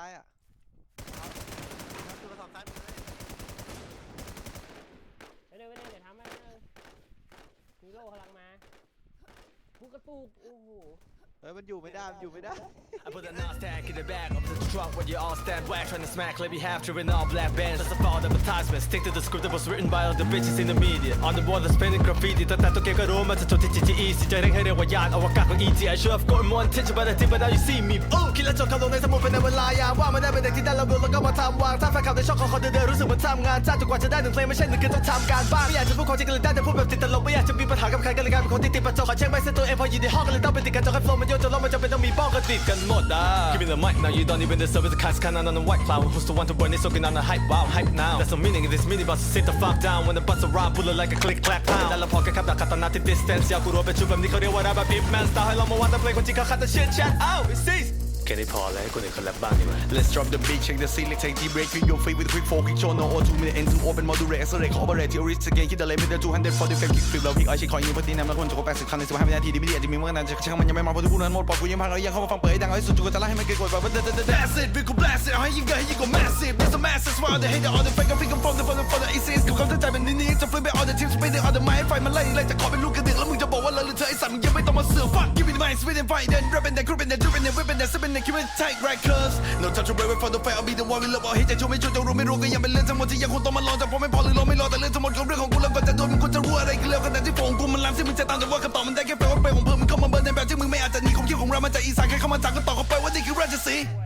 ซ้ายอะเอาตัวสองซ้ายมือเลยไปเร็วไปเร็วเดี๋ยวทำให้เร็วฮีโร่กำลังมากูกระตุกโอ้โห เฮ้ยมันอยู่ไม่ได้มันอยู่ไม่ได้ I put the nose tag in the back of the truck when you all stand whack trying to smack like we have driven all black bands That's a fault advertisement stick to the script that was written by all the bitches in the media On the wall that's painted graffiti ตั้งแต่ตัวเกมก็รู้มันจะจบที่ GTE สิจะเรียกให้เรียกว่ายานอวกาศ ของ ET I should have gotten more attention but I think but now you see me โอ้คิดแล้วจดคำลงในสมุดเป็นในเวลายามว่ามันได้เป็นเด็กที่ได้ระเบิดแล้วก็มาทำวางถ้าแฟนคลับในช่องของเขาเดินๆรู้สึกเหมือนทำงานจ้าจนกว่าจะได้หนึ่งเพลงไม่ใช่หนึ่งคืนต้องทำการบ้านไม่อยากจะพูดความจริงกันเลยได้แต่พูดแบบติดตลกไม่อยากจะมีปัญหากับใครก็เลยกลายเป็นคนที่ติดประจบขอเช็คไม่เส้นตัวเองพออยู่ในห้องก็เลยต้องไปติดกันจนให้โฟล์มันโยนจนเรามันจะ เป็นต้องมีป้องกันติดกันหมดอะ Give me the mic now you don't even deserve it the cast cannon on the white cloud Who's the one to burn it soaking on the hype wow hype now There's no meaning in this mini bus sit the fuck down when the bus arrive bullet like a click clap pound แล้วเราพอแค่ขับดักขัดตอนนาที่ distance อยากกูรู้เป็นชุดแบบนี้เขาเรียกว่าได้แบบ big man style ให้เรามาวัดแต่เพลงคนจริงเขาคัดแต่ shit chat out it sees แค่นี้พอแล้วให้คนอื่นเขาแรปบ้างดีไหม Let's drop the beat, check the ceiling, take deep break, feel your feet with quick four, quick show, no auto, minute end to open, moderate, accelerate, cooperate, theories again, hit the limit, the 245 kick flip เราพิกไอชิคอยยิงพอดีนำแล้วคนจะกด80คันใน15วินาทีดีไม่ดีอาจจะมีเมื่อนั้นจะช่างมันยังไม่มาเพราะทุกคนนั้นหมดปอดกูยังพังเรายังเข้ามาฟังเปิดดังเอาให้สุดจุกจะไล่ให้มันเกิดกดแบบ That's it วิกู blast it เอาให้ยิ่งใหญ่ให้ยิ่งกว่า massive There's a massive smile they hate the all the fake I think I'm from the from the from the east east กูเข้าใจเป็นนี้จะ flip it all the tips spinning all the mind ไฟมันไล่ไล่จะขอเป็นลูกกระดิ่งแล้วมึงจะ บอกว่าเลอะหรือเธอไอ้สัตว์มึงยังไม่ต้องมาเสือก fuck give me the mind spinning fight then rapping then gripping then dripping then whipping then sipping then keeping tight right cuz no time to break for the fight I'll be the one we love เอาให้ใจช่วยไม่ชวยจะรู้ไม่รู้ก็ยังเป็นเรื่องทั้งหมดที่ยังคงต้องมาลองแต่พอไม่พอหรือลองไม่รอแต่เรื่องทั้งหมดของเรื่องของกูแล้วก็จะโดนมึงควรจะรู้อะไรกันแล้วขนาดที่โฟงกูมันล้ำที่มึงจะตามแต่ว่าคำตอบมันได้แค่แปลว่าเป็นของเพิ่มมึงเข้ามาเบิร์นในแบบที่มึงไม่อาจจะหนีความคิดของเรามาจากอีสานแค่เข้ามาจากก็ตอบเขาไปว่านี่คือราชสีห์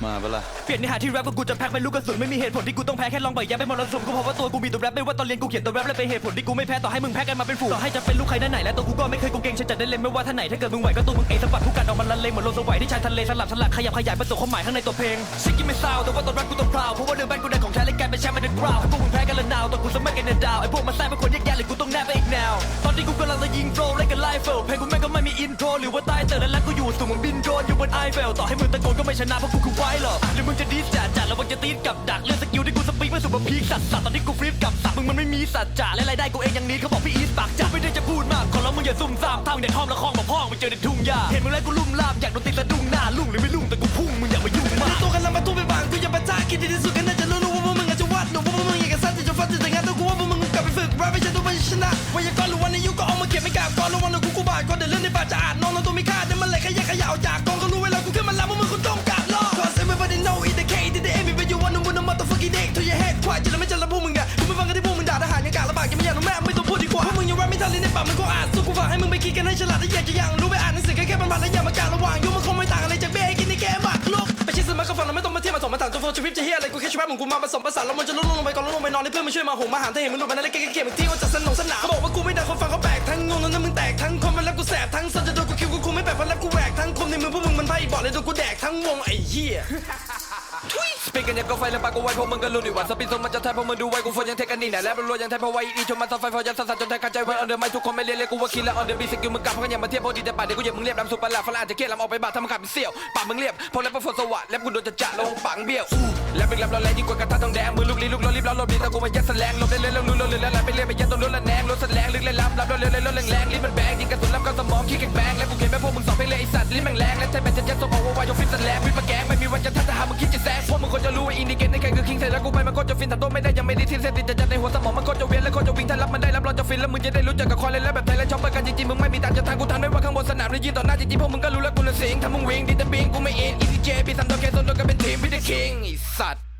ไวอย่างเยอะมาเปล่าเปลี่ยนเนื้อหาที่แรปว่ากูจะแพ็คเป็นลูกกระสุนไม่มีเหตุผลที่กูต้องแพ้แค่ลองเปิดแย้มไปมรสุมกูเพราะว่าตัวกูมีตัวแรปไม่ว่าตอนเรียนกูเขียนตัวแรปและเป็นเหตุผลที่กูไม่แพ้ต่อให้มึงแพ้กันมาเป็นฝูงต่อให้จะเป็นลูกใครด้านไหนและตัวกูก็ไม่เคยกูเก่งฉันจัดได้เลยไม่ว่าท่านไหนถ้าเกิดมึงไหวก็ตัวมึงเองสะบัดผู้กันออกมาละเลงเหมือนลมสวายที่ชายทะเลสลับสลักขยับขยายประสบความหมายข้างในตัวเพลงซิกกี้ไม่ซาวแต่ว่าตอนแรปกูต้องพราวเพราะว่าเดินแบนกูได้ของแท้และกลายเป็นแชมป์ในกราวพวกมึงแพ้กันละนาวตอนกูสมัครกันในดาวไอ้พวกมาแซ่บเป็นคนแยกแยะหรือกูต้องแนบไปอีกแนวตอนที่กูกำลังจะยิงโฟล์เล่นกันไลฟ์เฟลเพลงกูแม่งก็ไม่มีอินโทรหรือว่าใต้เตอร์และกูอยู่สูงมึงบินโดรนอยู่บนไอเฟลต่อให้มึงตะโกนก็ไม่ชนะเพราะกูคือไวหรอกหรือมึงจะดีจัดจัดแล้วมึงจะตีดกับดักเรื่องสกิลที่กูสปีกไม่สุดมาพีคสัตว์สัตว์ตอนที่กูฟลิปกับสัตว์มึงมันไม่มีสัจจะและรายได้กูเองยังนี้เขาบอกพี่อีสปากจัดไม่ได้จะพูดมากขอร้องมึงอย่าซุ่มซ่ามถ้ามึงเด็ดห้องละคองมาพ่องไปเจอในทุ่งหญ้าเห็นมึงแล้วกูลุ่มล่ามอยากโดนตีสะดุ้งหน้าลุ่งหรือไม่ลุ่งแต่กูพุ่งมึงอย่ามายุ่งมากตัวกันแล้วมาตู้ไปบางกูอย่ามาจ้าคิดดีที่สุดก็น่าจะรู้ๆว่าพวกมึงอาจจะวาดหนูว่าพวกมึงอยากจะซัดจะฟัดจะแต่งงานตัวกูว่าพวกมึงกลับไปฝึกแรปไปใช่ตัวมันชนะไวยากรณ์หรือวันในยุคก็เอามาเก็บไม่กล้าก่อนระวังนะกูกูบาดก่อนเดี๋ยวเรื่องในป่าจะอาจนอนแล้วตัวไม่คาดเดี๋ยวมันไหลขยะขยะออกจากกองก็รู้เวลากู ให้มึงไปคิดกันให้ฉลาดถ้าอยากจะยังรู้ไปอ่านหนังสือแค่แค่มันผ่านแล้วอย่ามาการระหว่างยุคมันคงไม่ต่างอะไรจากเบ้ให้กินในแกมบักลุกไปชิดสมัครก็ฟังแล้วไม่ต้องมาเทียบมาถมมาต่างตัวโฟชีวิตจะเฮียอะไรกูแค่ชีวิตของกูมาผสมผสานแล้วมันจะลุ่งลงไปก่อนลุ่งลงไปนอนให้เพื่อนมาช่วยมาหงมาหาถ้าเห็นมึงหลุดมาในเล็กๆเกมอีกทีก็จะสนุกสนานาบอกว่ากูไม่ได้คนฟังเขาแปลกทั้งงงแล้วมึงแตกทั้งคนมันแล้วกูแสบทั้งสันจะโดนกูคิวกูคุมไม่แปลกเพราะแล้วกูแหวกทั้งคมในมือพวกมึงมันไพ่บอกเลยโดนกูแดกทั้งวงไอ้เหี้ย กันยังก็ไฟแล้วปากกูไว้พวกมึงก็รู้ดีว่าสปีดโซมันจะแทบพวกมึงดูไว้กูฝนยังเทคกันนี่แหละแล้วรัวยังแทบพอไว้อีชมมันตอนไฟฟอยันสั่นจนแทบขาดใจไว้ออนเดอร์ไม่ทุกคนไม่เรียนเลยกูว่าคิดแล้วออนเดอร์บีสกิลมึงกลับเพราะกันย่ามาเทียบพอดีแต่ปากเดี๋ยวกูเหยียบมึงเรียบดำสุดประหลาดฝรั่งอาจจะเครียดลำออกไปบาดทำมึงขาดเป็นเสี่ยวปากมึงเรียบพอแล้วพอฝนสวัสดิ์แล้วกูโดนจะจะลงปากเบี้ยวแล้วเป็นลำร้อนแรงยิ่งกว่ากระทะทองแดงมือลูกลี้ลูกร้อนรีบร้อนลมดีแต่กูมายัดแสลงลมเล่นเล่นลมลุ้นลมเล่นแล้วไปเรื่อยไปยัดต้นลุ้นละแนงรถแสลงลึกเลยล้ำล้ำแล้วเร็วเร็วแรงแรงลิ้นมันแบงยิงกระสุนล้ำเข้าสมองขี้แข็งแบงแล้วกูเขียนแม่พวกมึงสองเพลงเลยไอสัตว์ลิ้นแม่งแรงและแทบเป็นจะยัดสมองว่าไว้ยกฟิตแสลงฟิต ถ้ารับมันได้รับรองจะฟินแล้วมึงจะได้รู้จักกับคอยเล่นแล้วแบบไทยและชอบเปิดกันจริงๆมึงไม่มีตางจะทางกูทันไม่ว่าข้างบนสนามหรือยืนต่อหน้าจริงๆพวกมึงก็รู้แล้วกูน่ะสิงถ้ามึงวิ่งดิแต่บิงกูไม่อินอีทีเจปีสามตัวแค่โซนตัวก็เป็นทีมพี่เดอะคิงไอสัตว์